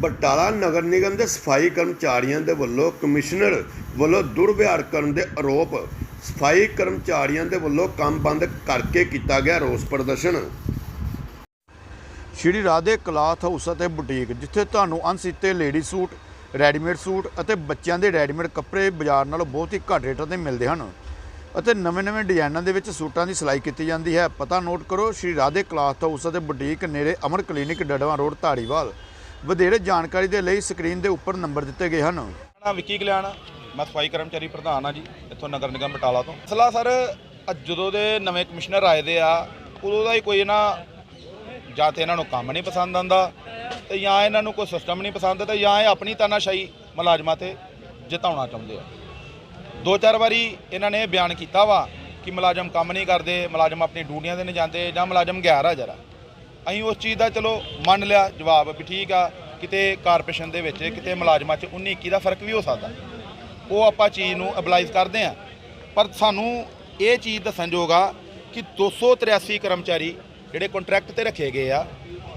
ਬਟਾਲਾ ਨਗਰ ਨਿਗਮ ਦੇ ਸਫ਼ਾਈ ਕਰਮਚਾਰੀਆਂ ਦੇ ਵੱਲੋਂ ਕਮਿਸ਼ਨਰ ਵੱਲੋਂ ਦੁਰਵਿਹਾਰ ਕਰਨ ਦੇ ਆਰੋਪ। ਸਫ਼ਾਈ ਕਰਮਚਾਰੀਆਂ ਦੇ ਵੱਲੋਂ ਕੰਮ ਬੰਦ ਕਰਕੇ ਕੀਤਾ ਗਿਆ ਰੋਸ ਪ੍ਰਦਰਸ਼ਨ। ਸ਼੍ਰੀ ਰਾਧੇ ਕਲਾਥ ਹਾਊਸ ਅਤੇ ਬੁਟੀਕ, ਜਿੱਥੇ ਤੁਹਾਨੂੰ unstitched lady suit, readymade suit ਅਤੇ ਬੱਚਿਆਂ ਦੇ ਰੈਡੀਮੇਡ ਕੱਪੜੇ ਬਾਜ਼ਾਰ ਨਾਲੋਂ ਬਹੁਤ ਹੀ ਘੱਟ ਰੇਟਾਂ ਤੇ ਮਿਲਦੇ ਹਨ। ਅਤੇ ਨਵੇਂ-ਨਵੇਂ ਡਿਜ਼ਾਈਨਾਂ ਦੇ ਵਿੱਚ ਸੂਟਾਂ ਦੀ ਸਿਲਾਈ ਕੀਤੀ ਜਾਂਦੀ ਹੈ। ਪਤਾ ਨੋਟ ਕਰੋ, ਸ਼੍ਰੀ ਰਾਧੇ ਕਲਾਥ ਹਾਊਸ ਅਤੇ ਬੁਟੀਕ ਨੇੜੇ ਅਮਰ ਕਲੀਨਿਕ ਡੜਵਾ ਰੋਡ, ਧਾਰੀਵਾਲ। ਵਧੇਰੇ ਜਾਣਕਾਰੀ ਦੇ ਲਈ ਸਕਰੀਨ ਦੇ ਉੱਪਰ ਨੰਬਰ ਦਿੱਤੇ ਗਏ ਹਨ। ਨਾ ਵਿੱਕੀ ਕਲਿਆਣ, ਮੈਂ ਸਫ਼ਾਈ ਕਰਮਚਾਰੀ ਪ੍ਰਧਾਨ ਆ ਜੀ, ਇੱਥੋਂ ਨਗਰ ਨਿਗਮ ਬਟਾਲਾ ਤੋਂ। ਮਸਲਾ ਸਰ ਜਦੋਂ ਦੇ ਨਵੇਂ ਕਮਿਸ਼ਨਰ ਆਏ ਦੇ ਆ, ਉਦੋਂ ਦਾ ਹੀ ਕੋਈ ਨਾ ਜਾਂ ਤੇ ਇਹਨਾਂ ਨੂੰ ਕੰਮ ਨਹੀਂ ਪਸੰਦ ਆਂਦਾ ਤੇ ਜਾਂ ਇਹਨਾਂ ਨੂੰ ਕੋਈ ਸਿਸਟਮ ਨਹੀਂ ਪਸੰਦ ਤੇ ਜਾਂ ਇਹ ਆਪਣੀ ਤਾਨਾਸ਼ਾਹੀ ਮੁਲਾਜ਼ਮਾਂ ਤੇ ਜਿਤਾਉਣਾ ਚਾਹੁੰਦੇ ਆ। ਦੋ ਚਾਰ ਵਾਰੀ ਇਹਨਾਂ ਨੇ ਇਹ ਬਿਆਨ ਕੀਤਾ ਵਾ ਕਿ ਮੁਲਾਜ਼ਮ ਕੰਮ ਨਹੀਂ ਕਰਦੇ, ਮੁਲਾਜ਼ਮ ਆਪਣੀ ਡਿਊਟੀਆਂ ਤੇ ਨਹੀਂ ਜਾਂਦੇ ਜਾਂ ਮੁਲਾਜ਼ਮ ਗੈਰ ਹਾਜ਼ਰ ਆ ਅਸੀਂ ਉਸ ਚੀਜ਼ ਦਾ ਚਲੋ ਮੰਨ ਲਿਆ, ਜਵਾਬ ਵੀ ਠੀਕ ਆ, ਕਿਤੇ ਕਾਰਪੋਰੇਸ਼ਨ ਦੇ ਵਿੱਚ, ਕਿਤੇ ਮੁਲਾਜ਼ਮਾਂ 'ਚ 19 21 ਦਾ ਫ਼ਰਕ ਵੀ ਹੋ ਸਕਦਾ। ਉਹ ਆਪਾਂ ਚੀਜ਼ ਨੂੰ ਅਬਲਾਈਜ਼ ਕਰਦੇ ਆ। ਪਰ ਸਾਨੂੰ ਇਹ ਚੀਜ਼ ਦੱਸਣਯੋਗ ਆ ਕਿ 283 ਕਰਮਚਾਰੀ ਜਿਹੜੇ ਕੰਟਰੈਕਟ ਤੇ ਰੱਖੇ ਗਏ ਆ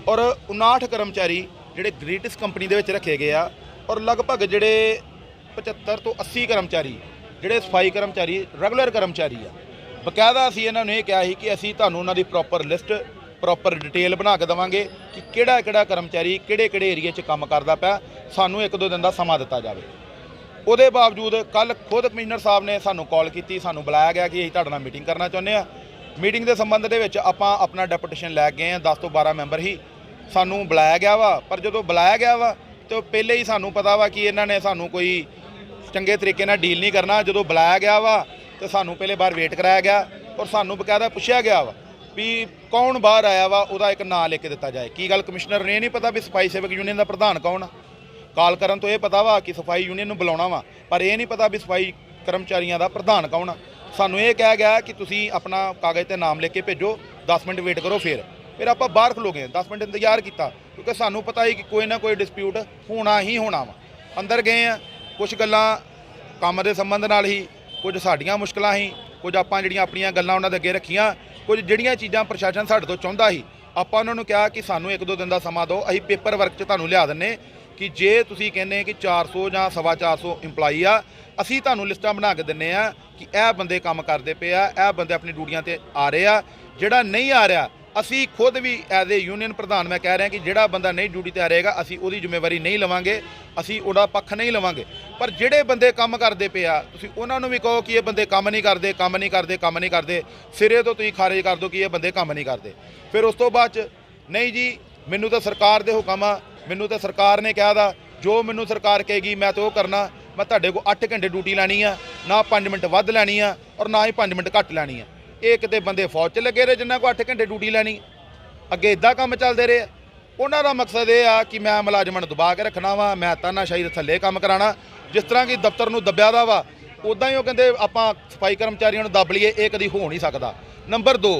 ਔਰ 59 ਕਰਮਚਾਰੀ ਜਿਹੜੇ ਗ੍ਰੇਟਿਸ ਕੰਪਨੀ ਦੇ ਵਿੱਚ ਰੱਖੇ ਗਏ ਆ ਔਰ ਲਗਭਗ ਜਿਹੜੇ 75 ਤੋਂ 80 ਕਰਮਚਾਰੀ ਜਿਹੜੇ ਸਫ਼ਾਈ ਕਰਮਚਾਰੀ ਰੈਗੂਲਰ ਕਰਮਚਾਰੀ ਆ। ਬਕਾਇਦਾ ਅਸੀਂ ਇਹਨਾਂ ਨੂੰ ਇਹ ਕਿਹਾ ਸੀ ਕਿ ਅਸੀਂ ਤੁਹਾਨੂੰ ਉਹਨਾਂ ਦੀ ਪ੍ਰੋਪਰ ਲਿਸਟ ਪ੍ਰੋਪਰ ਡਿਟੇਲ ਬਣਾ ਕੇ ਦੇਵਾਂਗੇ ਕਿ ਕਿਹੜਾ ਕਿਹੜਾ ਕਰਮਚਾਰੀ ਕਿਹੜੇ ਕਿਹੜੇ ਏਰੀਆ 'ਚ ਕੰਮ ਕਰਦਾ ਪਿਆ, ਸਾਨੂੰ ਇੱਕ ਦੋ ਦਿਨ ਦਾ ਸਮਾਂ ਦਿੱਤਾ ਜਾਵੇ। ਉਹਦੇ ਬਾਵਜੂਦ ਕੱਲ ਖੁਦ ਕਮਿਸ਼ਨਰ ਸਾਹਿਬ ਨੇ ਸਾਨੂੰ ਕਾਲ ਕੀਤੀ, ਸਾਨੂੰ ਬੁਲਾਇਆ ਗਿਆ ਕਿ ਅਸੀਂ ਤੁਹਾਡੇ ਨਾਲ ਮੀਟਿੰਗ ਕਰਨਾ ਚਾਹੁੰਦੇ ਆ। ਮੀਟਿੰਗ ਦੇ ਸੰਬੰਧ ਦੇ ਵਿੱਚ ਆਪਾਂ ਆਪਣਾ ਡੈਪੂਟੇਸ਼ਨ ਲੈ ਕੇ ਗਏ ਆ 10 ਤੋਂ 12 ਮੈਂਬਰ ਹੀ। ਸਾਨੂੰ ਬੁਲਾਇਆ ਗਿਆ ਵਾ, ਪਰ ਜਦੋਂ ਬੁਲਾਇਆ ਗਿਆ ਵਾ, ਤੇ ਉਹ ਪਹਿਲੇ ਹੀ ਸਾਨੂੰ ਪਤਾ ਵਾ ਕਿ ਇਹਨਾਂ ਨੇ ਸਾਨੂੰ ਕੋਈ ਚੰਗੇ ਤਰੀਕੇ ਨਾਲ ਡੀਲ ਨਹੀਂ ਕਰਨਾ। ਜਦੋਂ ਬੁਲਾਇਆ ਗਿਆ ਵਾ, ਤੇ ਸਾਨੂੰ ਪਹਿਲੇ ਬਾਰ ਵੇਟ ਕਰਾਇਆ ਗਿਆ ਔਰ ਸਾਨੂੰ ਬਕਾਇਦਾ ਪੁੱਛਿਆ ਗਿਆ ਵਾ ਵੀ ਕੌਣ ਬਾਹਰ ਆਇਆ ਵਾ, ਉਹਦਾ ਇੱਕ ਨਾਂ ਲਿਖ ਕੇ ਦਿੱਤਾ ਜਾਏ। ਕੀ ਗੱਲ ਕਮਿਸ਼ਨਰ ਨੇ ਇਹ ਨਹੀਂ ਪਤਾ ਵੀ ਸਫ਼ਾਈ ਸੇਵਕ ਯੂਨੀਅਨ ਦਾ ਪ੍ਰਧਾਨ ਕੌਣ ਆ? ਕਾਲ ਕਰਨ ਤੋਂ ਇਹ ਪਤਾ ਵਾ ਕਿ ਸਫ਼ਾਈ ਯੂਨੀਅਨ ਨੂੰ ਬੁਲਾਉਣਾ ਵਾ, ਪਰ ਇਹ ਨਹੀਂ ਪਤਾ ਵੀ ਸਫ਼ਾਈ ਕਰਮਚਾਰੀਆਂ ਦਾ ਪ੍ਰਧਾਨ ਕੌਣ ਆ। ਸਾਨੂੰ ਇਹ ਕਿਹਾ ਗਿਆ ਕਿ ਤੁਸੀਂ ਆਪਣਾ ਕਾਗਜ਼ ਤੇ ਨਾਮ ਲਿਖ ਕੇ ਭੇਜੋ 10 ਮਿੰਟ ਵੇਟ ਕਰੋ ਫਿਰ। ਫਿਰ ਆਪਾਂ ਬਾਹਰ ਖਲੋ ਗਏ 10 ਮਿੰਟ ਇੰਤਜ਼ਾਰ ਕੀਤਾ, ਕਿਉਂਕਿ ਸਾਨੂੰ ਪਤਾ ਹੀ ਕਿ ਕੋਈ ਨਾ ਕੋਈ ਡਿਸਪਿਊਟ ਹੋਣਾ ਹੀ ਹੋਣਾ ਵਾ। ਅੰਦਰ ਗਏ ਆ ਕੁਝ ਗੱਲਾਂ ਕੰਮ ਦੇ ਸੰਬੰਧ ਨਾਲ ਹੀ, ਕੁਝ ਸਾਡੀਆਂ ਮੁਸ਼ਕਲਾਂ ਸੀ ਕੁਝ ਆਪਾਂ ਜਿਹੜੀਆਂ ਆਪਣੀਆਂ ਗੱਲਾਂ ਉਹਨਾਂ ਦੇ ਅੱਗੇ ਰੱਖੀਆਂ, ਕੁਝ ਜਿਹੜੀਆਂ ਚੀਜ਼ਾਂ ਪ੍ਰਸ਼ਾਸਨ ਸਾਡੇ ਤੋਂ ਚਾਹੁੰਦਾ ਸੀ ਆਪਾਂ ਉਹਨਾਂ ਨੂੰ ਕਿਹਾ ਕਿ ਸਾਨੂੰ ਇੱਕ ਦੋ ਦਿਨ ਦਾ ਸਮਾਂ ਦਿਓ, ਅਸੀਂ ਪੇਪਰ ਵਰਕ 'ਚ ਤੁਹਾਨੂੰ ਲਿਆ ਦਿੰਨੇ ਕਿ ਜੇ ਤੁਸੀਂ ਕਹਿੰਦੇ ਕਿ 400 ਜਾਂ ਸਵਾ 400 EMPLOYE ਆ, ਅਸੀਂ ਤੁਹਾਨੂੰ ਲਿਸਟਾਂ ਬਣਾ ਕੇ ਦਿੰਨੇ ਆ ਕਿ ਇਹ ਬੰਦੇ ਕੰਮ ਕਰਦੇ ਪਏ ਆ, ਇਹ ਬੰਦੇ ਆਪਣੀ ਡਿਊਟੀਆਂ ਤੇ ਆ ਰਹੇ ਆ, ਜਿਹੜਾ ਨਹੀਂ ਆ ਰਿਹਾ ਅਸੀਂ ਖੁਦ ਵੀ ਐਜ਼ ਏ ਯੂਨੀਅਨ ਪ੍ਰਧਾਨ, ਮੈਂ ਕਹਿ ਰਿਹਾ ਕਿ ਜਿਹੜਾ ਬੰਦਾ ਨਹੀਂ ਡਿਊਟੀ ਤੇ ਆ ਰਹੇਗਾ, ਅਸੀਂ ਉਹਦੀ ਜ਼ਿੰਮੇਵਾਰੀ ਨਹੀਂ ਲਵਾਂਗੇ, ਅਸੀਂ ਉਹਦਾ ਪੱਖ ਨਹੀਂ ਲਵਾਂਗੇ। ਪਰ ਜਿਹੜੇ ਬੰਦੇ ਕੰਮ ਕਰਦੇ ਪਏ ਆ, ਤੁਸੀਂ ਉਹਨਾਂ ਨੂੰ ਵੀ ਕਹੋ ਕਿ ਇਹ ਬੰਦੇ ਕੰਮ ਨਹੀਂ ਕਰਦੇ, ਕੰਮ ਨਹੀਂ ਕਰਦੇ, ਕੰਮ ਨਹੀਂ ਕਰਦੇ। ਸਿਰੇ ਤੋਂ ਤੁਸੀਂ ਖਾਰਜ ਕਰ ਦਿਓ ਕਿ ਇਹ ਬੰਦੇ ਕੰਮ ਨਹੀਂ ਕਰਦੇ। ਫਿਰ ਉਸ ਤੋਂ ਬਾਅਦ ਚ, ਨਹੀਂ ਜੀ, ਮੈਨੂੰ ਤਾਂ ਸਰਕਾਰ ਦੇ ਹੁਕਮ ਆ, ਮੈਨੂੰ ਤਾਂ ਸਰਕਾਰ ਨੇ ਕਿਹਾ ਦਾ ਜੋ ਮੈਨੂੰ ਸਰਕਾਰ ਕਹੇਗੀ, ਮੈਂ ਤਾਂ ਉਹ ਕਰਨਾ। ਮੈਂ ਤੁਹਾਡੇ ਕੋਲ 8 ਘੰਟੇ ਡਿਊਟੀ ਲੈਣੀ ਆ, ਨਾ 5 ਮਿੰਟ ਵੱਧ ਲੈਣੀ ਆ, ਔਰ ਨਾ ਹੀ 5 ਮਿੰਟ ਘੱਟ ਲੈਣੀ ਆ। ਇਹ ਕਿਤੇ ਬੰਦੇ ਫੌਜ 'ਚ ਲੱਗੇ ਰਹੇ ਜਿਨ੍ਹਾਂ ਕੋਲ 8 ਘੰਟੇ ਡਿਊਟੀ ਲੈਣੀ। ਅੱਗੇ ਇਦਾਂ ਕੰਮ ਚੱਲਦੇ ਰਹੇ। ਆ। ਉਹਨਾਂ ਦਾ ਮਕਸਦ ਇਹ ਆ ਕਿ ਮੈਂ ਮੁਲਾਜ਼ਮਾਂ ਨੂੰ ਦਬਾ ਕੇ ਰੱਖਣਾ ਵਾ, ਮੈਂ ਤਾਨਾਸ਼ਾਹੀ ਦੇ ਥੱਲੇ ਕੰਮ ਕਰਾਣਾ। ਜਿਸ ਤਰ੍ਹਾਂ ਕਿ ਦਫ਼ਤਰ ਨੂੰ ਦੱਬਿਆ ਦਾ ਵਾ ਉਦਾਂ ਹੀ ਉਹ ਕਹਿੰਦੇ ਆਪਾਂ ਸਫ਼ਾਈ ਕਰਮਚਾਰੀਆਂ ਨੂੰ ਦੱਬ ਲਈਏ, ਇਹ ਕਦੀ ਹੋ ਨਹੀਂ ਸਕਦਾ। ਨੰਬਰ 2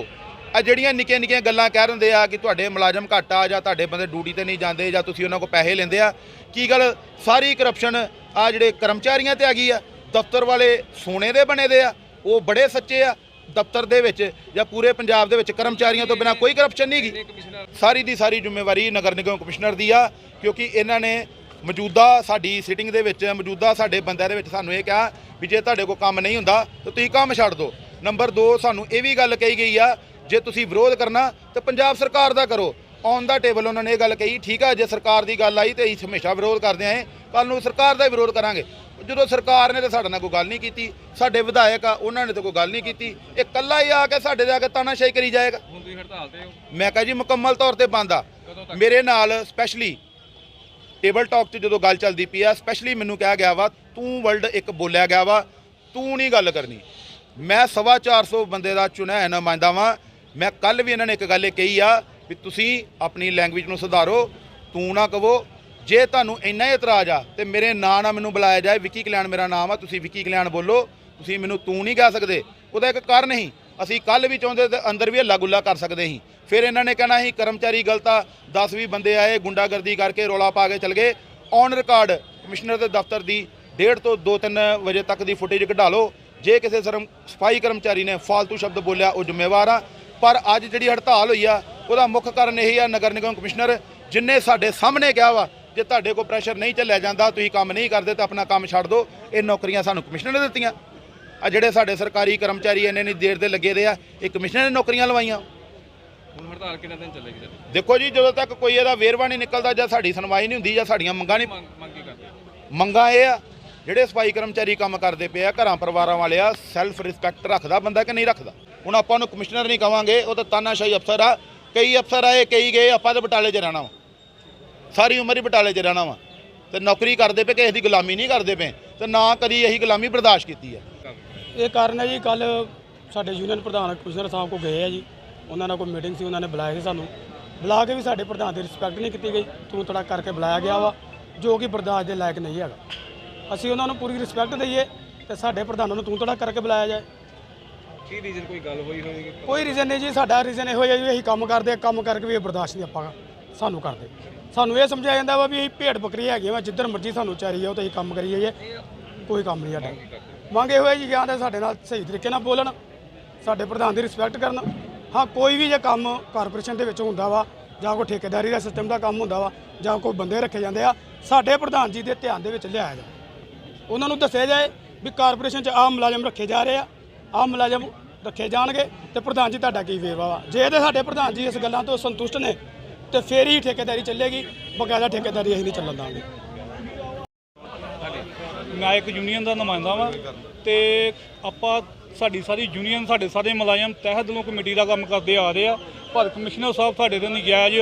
ਆ ਜਿਹੜੀਆਂ ਨਿੱਕੀਆਂ ਨਿੱਕੀਆਂ ਗੱਲਾਂ ਕਹਿ ਦਿੰਦੇ ਆ ਕਿ ਤੁਹਾਡੇ ਮੁਲਾਜ਼ਮ ਘੱਟ ਆ ਜਾਂ ਤੁਹਾਡੇ ਬੰਦੇ ਡਿਊਟੀ ਤੇ ਨਹੀਂ ਜਾਂਦੇ ਜਾਂ ਤੁਸੀਂ ਉਹਨਾਂ ਕੋਲ ਪੈਸੇ ਲੈਂਦੇ ਆ, ਕੀ ਗੱਲ? ਸਾਰੀ ਕਰਪਸ਼ਨ ਆ ਜਿਹੜੇ ਕਰਮਚਾਰੀਆਂ ਤੇ ਆ ਗਈ ਆ, ਦਫ਼ਤਰ ਵਾਲੇ ਸੋਨੇ ਦੇ ਬਣੇ ਦੇ ਆ, ਉਹ ਬੜੇ ਸੱਚੇ ਆ। ਦਫ਼ਤਰ ਦੇ ਵਿੱਚ ਜਾਂ ਪੂਰੇ ਪੰਜਾਬ ਦੇ ਵਿੱਚ ਕਰਮਚਾਰੀਆਂ ਤੋਂ ਬਿਨਾ ਕੋਈ ਕਰਪਸ਼ਨ ਨਹੀਂ ਹੈਗੀ। ਸਾਰੀ ਦੀ ਸਾਰੀ ਜ਼ਿੰਮੇਵਾਰੀ ਨਗਰ ਨਿਗਮ ਕਮਿਸ਼ਨਰ ਦੀ ਆ ਕਿਉਂਕਿ ਇਹਨਾਂ ਨੇ ਮੌਜੂਦਾ ਸਾਡੀ ਸਿਟਿੰਗ ਦੇ ਵਿੱਚ ਮੌਜੂਦਾ ਸਾਡੇ ਬੰਦਿਆਂ ਦੇ ਵਿੱਚ ਸਾਨੂੰ ਇਹ ਕਿਹਾ ਵੀ ਜੇ ਤੁਹਾਡੇ ਕੋਲ ਕੰਮ ਨਹੀਂ ਹੁੰਦਾ ਤਾਂ ਤੁਸੀਂ ਕੰਮ ਛੱਡ ਦਿਓ। ਨੰਬਰ 2 ਸਾਨੂੰ ਇਹ ਵੀ ਗੱਲ ਕਹੀ ਗਈ ਆ ਜੇ ਤੁਸੀਂ ਵਿਰੋਧ ਕਰਨਾ ਤਾਂ ਪੰਜਾਬ ਸਰਕਾਰ ਦਾ ਕਰੋ। ਔਨ ਦਾ ਟੇਬਲ ਉਹਨਾਂ ਨੇ ਇਹ ਗੱਲ ਕਹੀ ਠੀਕ ਆ ਜੇ ਸਰਕਾਰ ਦੀ ਗੱਲ ਆਈ ਤੇ ਅਸੀਂ ਹਮੇਸ਼ਾ ਵਿਰੋਧ ਕਰਦੇ ਆਏ ਕੱਲ ਨੂੰ ਸਰਕਾਰ ਦਾ ਵਿਰੋਧ ਕਰਾਂਗੇ। ਜਦੋਂ ਸਰਕਾਰ ਨੇ ਤਾਂ ਸਾਡੇ ਨਾਲ ਕੋਈ ਗੱਲ ਨਹੀਂ ਕੀਤੀ ਸਾਡੇ ਵਿਧਾਇਕ ਆ ਉਹਨਾਂ ਨੇ ਤਾਂ ਕੋਈ ਗੱਲ ਨਹੀਂ ਕੀਤੀ ਇਹ ਕੱਲਾ ਹੀ ਆ ਕੇ ਸਾਡੇ ਦੇ ਆ ਕੇ ਤਾਨਾਸ਼ਾਹੀ ਕਰੀ ਜਾਏਗਾ। ਹੁਣ ਤੁਸੀਂ ਹੜਤਾਲ ਤੇ ਹੋ ਮੈਂ ਕਹਾਂ ਜੀ ਮੁਕੰਮਲ ਤੌਰ ਤੇ ਬੰਦ ਆ। ਮੇਰੇ ਨਾਲ ਸਪੈਸ਼ਲੀ ਟੇਬਲ ਟਾਕ 'ਚ ਜਦੋਂ ਗੱਲ ਚੱਲਦੀ ਪਈ ਆ ਸਪੈਸ਼ਲੀ ਮੈਨੂੰ ਕਿਹਾ ਗਿਆ ਵਾ ਤੂੰ ਵਰਲਡ ਇੱਕ ਬੋਲਿਆ ਗਿਆ ਵਾ ਤੂੰ ਨਹੀਂ ਗੱਲ ਕਰਨੀ। ਮੈਂ ਸਵਾ 400 ਬੰਦੇ ਦਾ ਚੁਣਿਆ ਹੈ ਨੁਮਾਇੰਦਾ ਵਾਂ। ਮੈਂ ਕੱਲ ਵੀ ਇਹਨਾਂ ਨੇ ਇੱਕ ਗੱਲ ਇਹ ਕਹੀ ਆ ਵੀ ਤੁਸੀਂ ਆਪਣੀ ਲੈਂਗੁਏਜ ਨੂੰ ਸੁਧਾਰੋ ਤੂੰ ਨਾ ਕਹੋ ਜੇ ਤੁਹਾਨੂੰ ਇੰਨਾ ਹੀ ਇਤਰਾਜ਼ ਆ ਤੇ ਮੇਰੇ ਨਾਂ ਨਾਲ ਮੈਨੂੰ ਬੁਲਾਇਆ ਜਾਏ, ਵਿੱਕੀ ਕਲਿਆਣ ਮੇਰਾ ਨਾਮ ਆ, ਤੁਸੀਂ ਵਿੱਕੀ ਕਲਿਆਣ ਬੋਲੋ, ਤੁਸੀਂ ਮੈਨੂੰ ਤੂੰ ਨਹੀਂ ਕਹਿ ਸਕਦੇ, ਉਹਦਾ ਇੱਕ ਕਾਰਨ ਹੀ, ਅਸੀਂ ਕੱਲ ਵੀ ਚਾਹੁੰਦੇ ਤੇ ਅੰਦਰ ਵੀ ਹੱਲਾ ਗੁੱਲਾ ਕਰ ਸਕਦੇ ਸੀ। ਫਿਰ ਇਹਨਾਂ ਨੇ ਕਹਿਣਾ ਸੀ, ਕਰਮਚਾਰੀ ਗਲਤ ਆ 10 ਵੀ ਬੰਦੇ ਆਏ, ਗੁੰਡਾਗਰਦੀ ਕਰਕੇ ਰੋਲਾ ਪਾ ਕੇ ਚਲ ਗਏ। ਔਨ ਰਿਕਾਰਡ ਕਮਿਸ਼ਨਰ ਦੇ ਦਫ਼ਤਰ ਦੀ ਡੇਢ ਤੋਂ 2-3 ਵਜੇ ਤੱਕ ਦੀ ਫੁਟੇਜ ਕਢਾ ਲਓ। ਜੇ ਕਿਸੇ ਸਰਮ, ਸਫ਼ਾਈ ਕਰਮਚਾਰੀ ਨੇ ਫਾਲਤੂ ਸ਼ਬਦ ਬੋਲਿਆ, ਉਹ ਜ਼ਿੰਮੇਵਾਰ ਆ। ਪਰ ਅੱਜ ਜਿਹੜੀ ਹੜਤਾਲ ਹੋਈ ਆ, ਉਹਦਾ ਮੁੱਖ ਕਾਰਨ ਇਹ ਆ, ਨਗਰ ਨਿਗਮ ਕਮਿਸ਼ਨਰ, ਜਿਨੇ ਸਾਡੇ ਸਾਹਮਣੇ ਕਿਹਾ ਵਾ ਜੇ ਤੁਹਾਡੇ ਕੋਲ ਪ੍ਰੈਸ਼ਰ ਨਹੀਂ ਚੱਲਿਆ ਜਾਂਦਾ ਤੁਸੀਂ ਕੰਮ ਨਹੀਂ ਕਰਦੇ ਤਾਂ ਆਪਣਾ ਕੰਮ ਛੱਡ ਦਿਓ। ਇਹ ਨੌਕਰੀਆਂ ਸਾਨੂੰ ਕਮਿਸ਼ਨਰ ਨੇ ਦਿੱਤੀਆਂ। ਆ ਜਿਹੜੇ ਸਾਡੇ ਸਰਕਾਰੀ ਕਰਮਚਾਰੀ ਇੰਨੇ ਨਹੀਂ ਦੇਰ ਦੇ ਲੱਗੇ ਦੇ ਆ ਇਹ ਕਮਿਸ਼ਨਰ ਨੇ ਨੌਕਰੀਆਂ ਲਵਾਈਆਂ। ਹੁਣ ਹੜਤਾਲ ਕਿੰਨੇ ਦਿਨ ਚੱਲੇਗੀ ਤੁਹਾਡੀ ਦੇਖੋ ਜੀ ਜਦੋਂ ਤੱਕ ਕੋਈ ਇਹਦਾ ਵੇਰਵਾ ਨਹੀਂ ਨਿਕਲਦਾ ਜਾਂ ਸਾਡੀ ਸੁਣਵਾਈ ਨਹੀਂ ਹੁੰਦੀ ਜਾਂ ਸਾਡੀਆਂ ਮੰਗਾਂ ਨਹੀਂ ਮੰਗ ਮੰਗ ਕੀ ਕਰਦੇ? ਮੰਗਾਂ ਇਹ ਆ ਜਿਹੜੇ ਸਫ਼ਾਈ ਕਰਮਚਾਰੀ ਕੰਮ ਕਰਦੇ ਪਏ ਆ ਘਰਾਂ ਪਰਿਵਾਰਾਂ ਵਾਲੇ ਆ ਸੈਲਫ ਰਿਸਪੈਕਟ ਰੱਖਦਾ ਬੰਦਾ ਕਿ ਨਹੀਂ ਰੱਖਦਾ? ਹੁਣ ਆਪਾਂ ਨੂੰ ਕਮਿਸ਼ਨਰ ਨਹੀਂ ਕਵਾਂਗੇ ਉਹ ਤਾਂ ਤਾਨਾਸ਼ਾਹੀ ਅਫਸਰ ਆ। ਕਈ ਅਫਸਰ ਆਏ ਕਈ ਗਏ ਆਪਾਂ ਤਾਂ ਬਟਾਲੇ 'ਚ ਰਹਿਣਾ ਵਾ। ਸਾਰੀ ਉਮਰ ਹੀ ਬਟਾਲੇ 'ਚ ਰਹਿਣਾ ਵਾ। ਤੇ ਨੌਕਰੀ ਕਰਦੇ ਪਏ ਕਿਸੇ ਦੀ ਗੁਲਾਮੀ ਨਹੀਂ ਕਰਦੇ ਪਏ। ਤੇ ਨਾ ਕਦੀ ਇਹੀ ਗੁਲਾਮੀ ਬਰਦਾਸ਼ਤ ਕੀਤੀ ਹੈ ਇਹ ਕਾਰਨ ਹੈ ਜੀ ਕੱਲ ਸਾਡੇ ਯੂਨੀਅਨ ਪ੍ਰਧਾਨ ਕਮਿਸ਼ਨਰ ਸਾਹਿਬ ਕੋ ਗਏ ਆ ਜੀ। ਉਹਨਾਂ ਨਾਲ ਕੋਈ ਮੀਟਿੰਗ ਸੀ ਉਹਨਾਂ ਨੇ ਬੁਲਾਇਆ ਸੀ ਸਾਨੂੰ। ਬੁਲਾ ਕੇ ਵੀ ਸਾਡੇ ਪ੍ਰਧਾਨ ਦੀ ਰਿਸਪੈਕਟ ਨਹੀਂ ਕੀਤੀ ਗਈ। ਤੂੰ ਤੜਾ ਕਰਕੇ ਬੁਲਾਇਆ ਗਿਆ ਵਾ ਜੋ ਕਿ ਬਰਦਾਸ਼ਤ ਦੇ ਲਾਇਕ ਨਹੀਂ ਹੈਗਾ। ਅਸੀਂ ਉਹਨਾਂ ਨੂੰ ਪੂਰੀ ਰਿਸਪੈਕਟ ਦਈਏ ਤੇ ਸਾਡੇ ਪ੍ਰਧਾਨਾਂ ਨੂੰ ਤੂੰ ਤੜਾ ਕਰਕੇ ਬੁਲਾਇਆ ਜਾਏ। ਕੀ ਰੀਜ਼ਨ ਕੋਈ ਗੱਲ ਹੋਈ ਹੋਏਗੀ? ਕੋਈ ਰੀਜ਼ਨ ਨਹੀਂ ਜੀ ਸਾਡਾ ਰੀਜ਼ਨ ਇਹੋ ਹੈ ਜੀ ਅਸੀਂ ਕੰਮ ਕਰਦੇ ਹਾਂ, ਕੰਮ ਕਰਕੇ ਵੀ ਇਹ ਬਰਦਾਸ਼ਤ ਨਹੀਂ ਆਪਾਂ। ਸਾਨੂੰ ਕਰਦੇ। ਸਾਨੂੰ ਇਹ ਸਮਝਾਇਆ ਜਾਂਦਾ ਵਾ ਵੀ ਅਸੀਂ ਭੇਡ ਬੱਕਰੀ ਹੈਗੇ ਵਾ, ਜਿੱਧਰ ਮਰਜ਼ੀ ਸਾਨੂੰ ਚਾਰੀ ਉਹ ਤੇ ਅਸੀਂ ਕੰਮ ਕਰੀ ਜਾਈਏ ਕੋਈ ਕੰਮ ਨਹੀਂ ਸਾਡਾ। ਮੰਗੇ ਹੋਏ ਜੀ ਜਾਂ ਤਾਂ ਸਾਡੇ ਨਾਲ ਸਹੀ ਤਰੀਕੇ ਨਾਲ ਬੋਲਣ, ਸਾਡੇ ਪ੍ਰਧਾਨ ਦੀ ਰਿਸਪੈਕਟ ਕਰਨ। ਹਾਂ, ਕੋਈ ਵੀ ਜੇ ਕੰਮ ਕਾਰਪੋਰੇਸ਼ਨ ਦੇ ਵਿੱਚ ਹੁੰਦਾ ਵਾ, ਜਾਂ ਕੋਈ ਠੇਕੇਦਾਰੀ ਦਾ ਸਿਸਟਮ ਦਾ ਕੰਮ ਹੁੰਦਾ ਵਾ, ਜਾਂ ਕੋਈ ਬੰਦੇ ਰੱਖੇ ਜਾਂਦੇ ਆ, ਸਾਡੇ ਪ੍ਰਧਾਨ ਜੀ ਦੇ ਧਿਆਨ ਦੇ ਵਿੱਚ ਲਿਆਇਆ ਜਾਏ ਉਹਨਾਂ ਨੂੰ ਦੱਸਿਆ ਜਾਏ ਵੀ ਕਾਰਪੋਰੇਸ਼ਨ 'ਚ ਆਹ ਮੁਲਾਜ਼ਮ ਰੱਖੇ ਜਾ ਰਹੇ ਆ, ਆਹ ਮੁਲਾਜ਼ਮ ਰੱਖੇ ਜਾਣਗੇ ਤੇ ਪ੍ਰਧਾਨ ਜੀ ਤੁਹਾਡਾ ਕੀ ਵੇਰਵਾ ਵਾ? ਜੇ ਤੇ ਸਾਡੇ ਪ੍ਰਧਾਨ ਜੀ ਇਸ ਗੱਲਾਂ ਤੋਂ ਸੰਤੁਸ਼ਟ ਨੇ ਤੇ ਫੇਰ ਹੀ ਠੇਕੇਦਾਰੀ ਚੱਲੇਗੀ, ਬਕਾਇਦਾ ਠੇਕੇਦਾਰੀ ਅਸੀਂ ਨਹੀਂ ਚੱਲਣ ਦਾਂਗੇ। ਮੈਂ ਇੱਕ ਯੂਨੀਅਨ ਦਾ ਨੁਮਾਇੰਦਾ ਵਾਂ ਤੇ ਆਪਾਂ ਸਾਡੀ ਸਾਰੀ ਯੂਨੀਅਨ ਸਾਡੇ ਸਾਰੇ ਮੁਲਾਜ਼ਮ ਤਹਿ ਦਿਲੋਂ ਕਮੇਟੀ ਦਾ ਕੰਮ ਕਰਦੇ ਆ ਰਹੇ ਆ। ਪਰ ਕਮਿਸ਼ਨਰ ਸਾਹਿਬ ਸਾਡੇ ਤੇ ਨਜਾਇਜ਼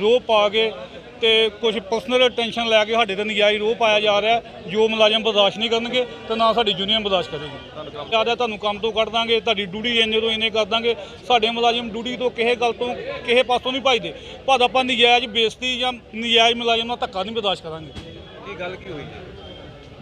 ਰੋਹ ਪਾ ਕੇ ਤੇ ਕੁਝ ਪਰਸਨਲ ਟੈਨਸ਼ਨ ਲੈ ਕੇ ਸਾਡੇ ਤੇ ਨਜਾਇਜ਼ ਰੋਹ ਪਾਇਆ ਜਾ ਰਿਹਾ ਜੋ ਮੁਲਾਜ਼ਮ ਬਰਦਾਸ਼ਤ ਨਹੀਂ ਕਰਨਗੇ, ਤੇ ਨਾ ਸਾਡੀ ਯੂਨੀਅਨ ਬਰਦਾਸ਼ਤ ਕਰੇਗੀ। ਜ਼ਿਆਦਾ ਤੁਹਾਨੂੰ ਕੰਮ ਤੋਂ ਕੱਢ ਦਾਂਗੇ, ਤੁਹਾਡੀ ਡਿਊਟੀ ਇੰਨੇ ਤੋਂ ਇੰਨੇ ਕਰ ਦਾਂਗੇ। ਸਾਡੇ ਮੁਲਾਜ਼ਮ ਡਿਊਟੀ ਤੋਂ ਕਿਸੇ ਗੱਲ ਤੋਂ, ਕਿਸੇ ਪਾਸੋਂ ਨਹੀਂ ਭਜਦੇ। ਪਰ ਆਪਾਂ ਨਜਾਇਜ਼ ਬੇਇੱਜ਼ਤੀ ਜਾਂ ਨਜਾਇਜ਼ ਮੁਲਾਜ਼ਮ ਨਾਲ ਧੱਕਾ ਨਹੀਂ ਬਰਦਾਸ਼ਤ ਕਰਾਂਗੇ। ਇਹ ਗੱਲ ਕੀ ਹੋਈ?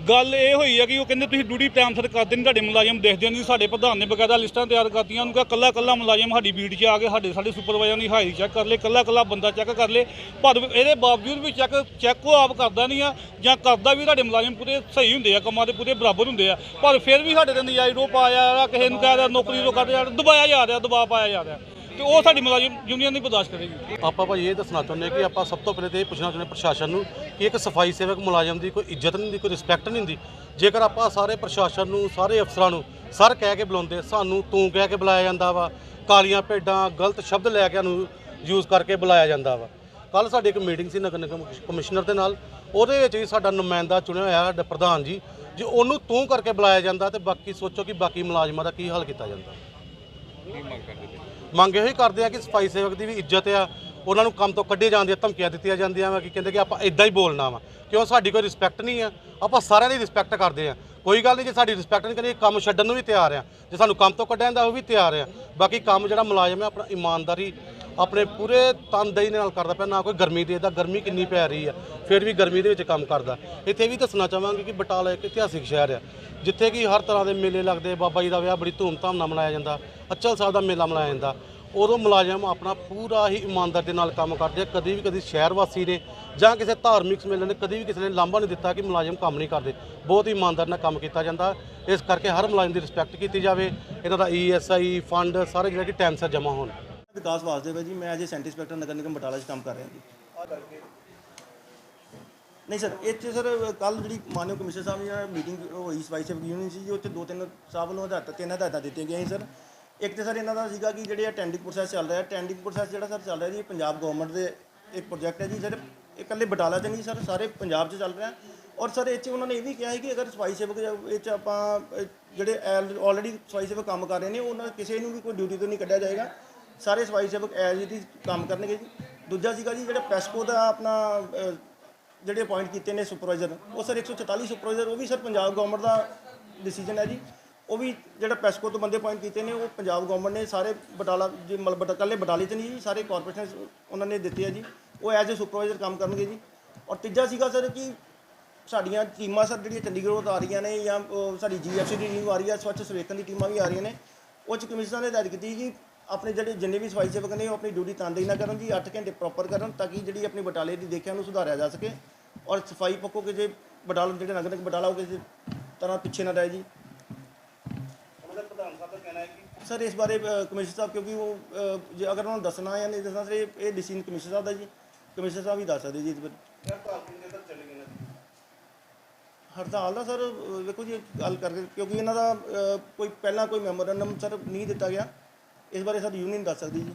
ਗੱਲ ਇਹ ਹੋਈ ਹੈ ਕਿ ਉਹ ਕਹਿੰਦੇ ਤੁਸੀਂ ਡਿਊਟੀ ਟਾਈਮ ਸਿਰ ਕਰਦੇ ਨਹੀਂ ਤੁਹਾਡੇ ਮੁਲਾਜ਼ਮ ਦੇਖਦੇ ਨਹੀਂ ਸਾਡੇ ਪ੍ਰਧਾਨ ਨੇ ਬਕਾਇਦਾ ਲਿਸਟਾਂ ਤਿਆਰ ਕਰਤੀਆਂ, ਉਹਨੂੰ ਕਿਹਾ ਕੱਲਾ ਕੱਲਾ ਮੁਲਾਜ਼ਮ ਸਾਡੀ ਬੀਟ 'ਚ ਆ ਕੇ ਸਾਡੇ ਸਾਡੇ ਸੁਪਰਵਾਈਜ਼ਰ ਦੀ ਹਾਜ਼ਰੀ ਚੈੱਕ ਕਰ ਲੇ ਕੱਲਾ ਕੱਲਾ ਬੰਦਾ ਚੈੱਕ ਕਰ ਲੇ, ਪਰ ਇਹਦੇ ਬਾਵਜੂਦ ਵੀ ਚੈੱਕ ਚੈੱਕ ਉਹ ਆਪ ਕਰਦਾ ਨਹੀਂ ਆ, ਜਾਂ ਕਰਦਾ ਵੀ ਤੁਹਾਡੇ ਮੁਲਾਜ਼ਮ ਪੂਰੇ ਸਹੀ ਹੁੰਦੇ ਆ, ਕੰਮਾਂ ਦੇ ਪੂਰੇ ਬਰਾਬਰ ਹੁੰਦੇ ਆ, ਪਰ ਫਿਰ ਵੀ ਸਾਡੇ ਤੇ ਨਜਾਇਜ਼ ਰੋਪ ਪਾਇਆ ਕਿਸੇ ਨੂੰ ਕਹਿ ਰਿਹਾ ਨੌਕਰੀ ਤੋਂ ਕੱਢ ਜਾ ਦਬਾਇਆ ਜਾ ਰਿਹਾ, ਦਬਾਅ ਪਾਇਆ ਜਾ ਰਿਹਾ। ਤੇ ਉਹ ਸਾਡੀ ਮੁਲਾਜ਼ਮ ਯੂਨੀਅਨ ਨਹੀਂ ਬਰਦਾਸ਼ਤ ਕਰੇਗੀ। ਆਪਾਂ ਭਾਜੀ ਇਹ ਦੱਸਣਾ ਚਾਹੁੰਦੇ ਹਾਂ ਕਿ ਆਪਾਂ ਸਭ ਤੋਂ ਪਹਿਲੇ ਤੇ ਇਹ ਪੁੱਛਣਾ ਚਾਹੁੰਦੇ ਹਾਂ ਪ੍ਰਸ਼ਾਸਨ ਨੂੰ ਕਿ ਇੱਕ ਸਫ਼ਾਈ ਸੇਵਕ ਮੁਲਾਜ਼ਮ ਦੀ ਕੋਈ ਇੱਜ਼ਤ ਨਹੀਂ ਹੁੰਦੀ, ਕੋਈ ਰਿਸਪੈਕਟ ਨਹੀਂ ਹੁੰਦੀ। ਜੇਕਰ ਆਪਾਂ ਸਾਰੇ ਪ੍ਰਸ਼ਾਸਨ ਨੂੰ, ਸਾਰੇ ਅਫਸਰਾਂ ਨੂੰ ਸਰ ਕਹਿ ਕੇ ਬੁਲਾਉਂਦੇ, ਸਾਨੂੰ ਤੂੰ ਕਹਿ ਕੇ ਬੁਲਾਇਆ ਜਾਂਦਾ ਵਾ, ਕਾਲੀਆਂ ਭੇਡਾਂ, ਗਲਤ ਸ਼ਬਦ ਲੈ ਕੇ ਸਾਨੂੰ ਯੂਜ਼ ਕਰਕੇ ਬੁਲਾਇਆ ਜਾਂਦਾ ਵਾ। ਕੱਲ ਸਾਡੀ ਇੱਕ ਮੀਟਿੰਗ ਸੀ ਨਗਰ ਨਿਗਮ ਕਮਿਸ਼ਨਰ ਦੇ ਨਾਲ, ਉਹਦੇ ਵਿੱਚ ਵੀ ਸਾਡਾ ਨੁਮਾਇੰਦਾ ਚੁਣਿਆ ਹੋਇਆ ਸਾਡਾ ਪ੍ਰਧਾਨ ਜੀ, ਜੇ ਉਹਨੂੰ ਤੂੰ ਕਰਕੇ ਬੁਲਾਇਆ ਜਾਂਦਾ ਤੇ ਬਾਕੀ ਸੋਚੋ ਕਿ ਬਾਕੀ ਮੁਲਾਜ਼ਮਾਂ ਦਾ ਕੀ ਹੱਲ ਕੀਤਾ ਜਾਂਦਾ। ਮੰਗ ਕਰਦੇ ਇਹੋ ਹੀ ਕਰਦੇ ਆ ਕਿ ਸਫ਼ਾਈ ਸੇਵਕ ਦੀ ਵੀ ਇੱਜ਼ਤ ਆ ਉਹਨਾਂ ਨੂੰ ਕੰਮ ਤੋਂ ਕੱਢੇ ਜਾਂਦੇ ਆ ਧਮਕੀਆਂ ਦਿੱਤੀਆਂ ਜਾਂਦੀਆਂ ਵਾ ਕਿ ਕਹਿੰਦੇ ਕਿ ਆਪਾਂ ਇਦਾਂ ਹੀ ਬੋਲਣਾ ਵਾ। ਕਿਉਂ? ਸਾਡੀ ਕੋਈ ਰਿਸਪੈਕਟ ਨਹੀਂ ਆ। ਆਪਾਂ ਸਾਰਿਆਂ ਦੀ ਰਿਸਪੈਕਟ ਕਰਦੇ ਆ। ਕੋਈ ਗੱਲ ਨਹੀਂ, ਜੇ ਸਾਡੀ ਰਿਸਪੈਕਟ ਨਹੀਂ ਕਰੀ ਕੰਮ ਛੱਡਣ ਨੂੰ ਵੀ ਤਿਆਰ ਆ। ਜੇ ਸਾਨੂੰ ਕੰਮ ਤੋਂ ਕੱਢਿਆ ਜਾਂਦਾ, ਉਹ ਵੀ ਤਿਆਰ ਆ। ਬਾਕੀ ਕੰਮ ਜਿਹੜਾ ਮੁਲਾਜ਼ਮ ਹੈ ਆਪਣਾ ਇਮਾਨਦਾਰੀ, ਆਪਣੇ ਪੂਰੇ ਤਨਦੇਹੀ ਨਾਲ ਕਰਦਾ ਪਿਆ, ਨਾ ਕੋਈ ਗਰਮੀ ਦੇ ਦਾ। ਗਰਮੀ ਕਿੰਨੀ ਪੈ ਰਹੀ ਆ, ਫਿਰ ਵੀ ਗਰਮੀ ਦੇ ਵਿੱਚ ਕੰਮ ਕਰਦਾ। ਇੱਥੇ ਵੀ ਦੱਸਣਾ ਚਾਹਾਂਗੇ ਕਿ ਬਟਾਲਾ ਇੱਕ ਇਤਿਹਾਸਿਕ ਸ਼ਹਿਰ ਆ, ਜਿੱਥੇ ਕਿ ਹਰ ਤਰ੍ਹਾਂ ਦੇ ਮੇਲੇ ਲੱਗਦੇ ਬਾਬਾ ਜੀ ਦਾ ਵਿਆਹ, ਬੜੀ ਧੂਮਧਾਮ ਨਾਲ ਮਨਾਇਆ ਜਾਂਦਾ। ਅਚਲ ਸਾਹਿਬ ਦਾ ਮੇਲਾ ਮਨਾਇਆ ਜਾਂਦਾ। ਉਦੋਂ ਮੁਲਾਜ਼ਮ ਆਪਣਾ ਪੂਰਾ ਹੀ ਇਮਾਨਦਾਰ ਦੇ ਨਾਲ ਕੰਮ ਕਰਦੇ ਆ। ਕਦੀ ਵੀ ਕਦੀ ਸ਼ਹਿਰ ਵਾਸੀ ਨੇ ਜਾਂ ਕਿਸੇ ਧਾਰਮਿਕ ਸਮੇਲਨ ਨੇ ਕਦੀ ਵੀ ਕਿਸੇ ਨੇ ਲਾਂਭਾ ਨਹੀਂ ਦਿੱਤਾ ਕਿ ਮੁਲਾਜ਼ਮ ਕੰਮ ਨਹੀਂ ਕਰਦੇ। ਬਹੁਤ ਹੀ ਇਮਾਨਦਾਰ ਨਾਲ ਕੰਮ ਕੀਤਾ ਜਾਂਦਾ। ਇਸ ਕਰਕੇ ਹਰ ਮੁਲਾਜ਼ਮ ਦੀ ਰਿਸਪੈਕਟ ਕੀਤੀ ਜਾਵੇ। ਇਹਨਾਂ ਦਾ ਈਐਸਆਈ ਫੰਡ, ਸਾਰੇ ਜਿਹੜੇ ਕਿ ਟਾਈਮ ਸਿਰ ਜਮ੍ਹਾਂ ਹੋਣ। ਵਿਕਾਸ ਵਾਸਦੇਵ ਹੈ ਜੀ, ਮੈਂ ਅਜੇ ਸੈਂਟਰ ਇੰਸਪੈਕਟਰ ਨਗਰ ਨਿਗਮ ਬਟਾਲਾ 'ਚ ਕੰਮ ਕਰ ਰਿਹਾ ਜੀ। ਨਹੀਂ ਸਰ ਇਹ 'ਚ ਸਰ ਕੱਲ ਜਿਹੜੀ ਮਾਨਯੋਗ ਕਮਿਸ਼ਨਰ ਸਾਹਿਬ ਦੀ ਮੀਟਿੰਗ ਹੋਈ ਸਫ਼ਾਈ ਸੇਵਕ ਯੂਨੀਅਨ ਸੀ ਜੀ ਉਹ ਦੋ ਤਿੰਨ ਸਾਹਿਬ ਵੱਲੋਂ ਹਦਾਇਤਾਂ ਤਿੰਨ ਹਦਾਇਤਾਂ ਦਿੱਤੀਆਂ ਗਈਆਂ ਸੀ ਸਰ। ਇੱਕ ਤੇ ਸਰ ਇਹਨਾਂ ਦਾ ਸੀਗਾ ਕਿ ਜਿਹੜੇ ਟੈਂਡਿੰਗ ਪ੍ਰੋਸੈਸ ਚੱਲ ਰਿਹਾ ਟੈਂਡਿੰਗ ਪ੍ਰੋਸੈਸ ਜਿਹੜਾ ਸਰ ਚੱਲ ਰਿਹਾ ਜੀ ਪੰਜਾਬ ਗਵਰਨਮੈਂਟ ਦੇ ਇੱਕ ਪ੍ਰੋਜੈਕਟ ਹੈ ਜੀ ਸਰ ਇਹ ਇਕੱਲੇ ਬਟਾਲਾ 'ਚ ਨਹੀਂ ਸਰ ਸਾਰੇ ਪੰਜਾਬ 'ਚ ਚੱਲ ਰਿਹਾ। ਔਰ ਸਰ ਇਹ 'ਚ ਉਹਨਾਂ ਨੇ ਇਹ ਵੀ ਕਿਹਾ ਹੈ ਕਿ ਅਗਰ ਸਫ਼ਾਈ ਸੇਵਕ ਇਹ 'ਚ ਆਪਾਂ ਅਹ, ਜਿਹੜੇ ਆਲਰੇਡੀ ਸਫ਼ਾਈ ਸੇਵਕ ਕੰਮ ਕਰ ਰਹੇ ਨੇ ਉਹਨਾਂ ਕਿਸੇ ਨੂੰ ਵੀ ਕੋਈ ਡਿਊਟੀ ਤੋਂ ਨਹੀਂ ਕੱਢਿਆ ਜਾਏਗਾ। ਸਾਰੇ ਸਫ਼ਾਈ ਸੇਵਕ ਐਜ਼ ਇਟ ਇਜ਼ ਕੰਮ ਕਰਨਗੇ ਜੀ। ਦੂਜਾ ਸੀਗਾ ਜੀ ਜਿਹੜਾ ਪੈਸਕੋ ਦਾ ਆਪਣਾ ਜਿਹੜੇ ਅਪਾਇੰਟ ਕੀਤੇ ਨੇ ਸੁਪਰਵਾਈਜ਼ਰ ਉਹ ਸਰ 144 ਸੁਪਰਵਾਈਜ਼ਰ ਉਹ ਵੀ ਸਰ ਪੰਜਾਬ ਗਵਰਨਮੈਂਟ ਦਾ ਡਿਸੀਜਨ ਹੈ ਜੀ। ਉਹ ਵੀ ਜਿਹੜਾ ਪੈਸਕੋ ਤੋਂ ਬੰਦੇ ਅਪਾਇੰਟ ਕੀਤੇ ਨੇ, ਉਹ ਪੰਜਾਬ ਗਵਰਨਮੈਂਟ ਨੇ ਸਾਰੇ ਬਟਾਲਾ, ਜੇ ਮਤਲਬ ਬਟਾ ਕੱਲੇ ਬਟਾਲੇ 'ਚ ਨਹੀਂ ਜੀ, ਸਾਰੇ ਕਾਰਪੋਰੇਸ਼ਨ ਉਹਨਾਂ ਨੇ ਦਿੱਤੇ ਆ ਜੀ। ਉਹ ਐਜ਼ ਅ ਸੁਪਰਵਾਈਜ਼ਰ ਕੰਮ ਕਰਨਗੇ ਜੀ। ਔਰ ਤੀਜਾ ਸੀਗਾ ਸਰ ਕਿ ਸਾਡੀਆਂ ਟੀਮਾਂ ਸਰ ਜਿਹੜੀਆਂ ਚੰਡੀਗੜ੍ਹ ਤੋਂ ਆ ਰਹੀਆਂ ਨੇ ਜਾਂ ਉਹ ਸਾਡੀ ਜੀਐਫਸੀ ਦੀ ਟੀਮ ਆ ਰਹੀ ਹੈ ਸਵੱਛ ਸਰਵੇਖਣ ਦੀ ਟੀਮਾਂ ਵੀ ਆ ਰਹੀਆਂ ਨੇ। ਉਹ 'ਚ ਕਮਿਸ਼ਨਰ ਨੇ ਹਦਾਇਤ ਕੀਤੀ ਕਿ ਆਪਣੇ ਜਿਹੜੇ ਜਿੰਨੇ ਵੀ ਸਫ਼ਾਈ ਸੇਵਕ ਨੇ, ਉਹ ਆਪਣੀ ਡਿਊਟੀ ਤਨਦੇਹੀ ਨਾ ਕਰਨ ਜੀ 8 ਘੰਟੇ ਪ੍ਰੋਪਰ ਕਰਨ ਤਾਂ ਕਿ ਜਿਹੜੀ ਆਪਣੀ ਬਟਾਲੇ ਦੀ ਦੇਖਿਆ ਨੂੰ ਸੁਧਾਰਿਆ ਜਾ ਸਕੇ। ਔਰ ਸਫ਼ਾਈ ਪੱਖੋਂ ਕਿ ਜੇ ਬਟਾਲਾ, ਜਿਹੜੇ ਨਗਰ ਨਿਗਮ ਬਟਾਲਾ ਉਹ ਕਿਸੇ ਤਰ੍ਹਾਂ ਪਿੱਛੇ ਨਾ ਰਹੇ ਜੀ। ਸਰ ਇਸ ਬਾਰੇ ਕਮਿਸ਼ਨਰ ਸਾਹਿਬ ਕਿਉਂਕਿ ਉਹ ਜੇ ਅਗਰ ਉਹਨਾਂ ਨੂੰ ਦੱਸਣਾ ਜਾਂ ਨਹੀਂ ਦੱਸਣਾ ਸਰ ਇਹ ਇਹ ਡਿਸੀਜਨ ਕਮਿਸ਼ਨਰ ਸਾਹਿਬ ਦਾ ਜੀ। ਕਮਿਸ਼ਨਰ ਸਾਹਿਬ ਹੀ ਦੱਸ ਸਕਦੇ ਜੀ ਇਸ ਬਾਰੇ। ਹੜਤਾਲ ਦਾ ਸਰ ਵੇਖੋ ਜੀ ਗੱਲ ਕਰਕੇ ਕਿਉਂਕਿ ਇਹਨਾਂ ਦਾ ਕੋਈ ਪਹਿਲਾਂ ਕੋਈ ਮੈਮੋਰੰਡਮ ਸਰ ਨਹੀਂ ਦਿੱਤਾ ਗਿਆ। ਇਸ ਬਾਰੇ ਸਰ ਯੂਨੀਅਨ ਦੱਸ ਸਕਦੀ ਜੀ।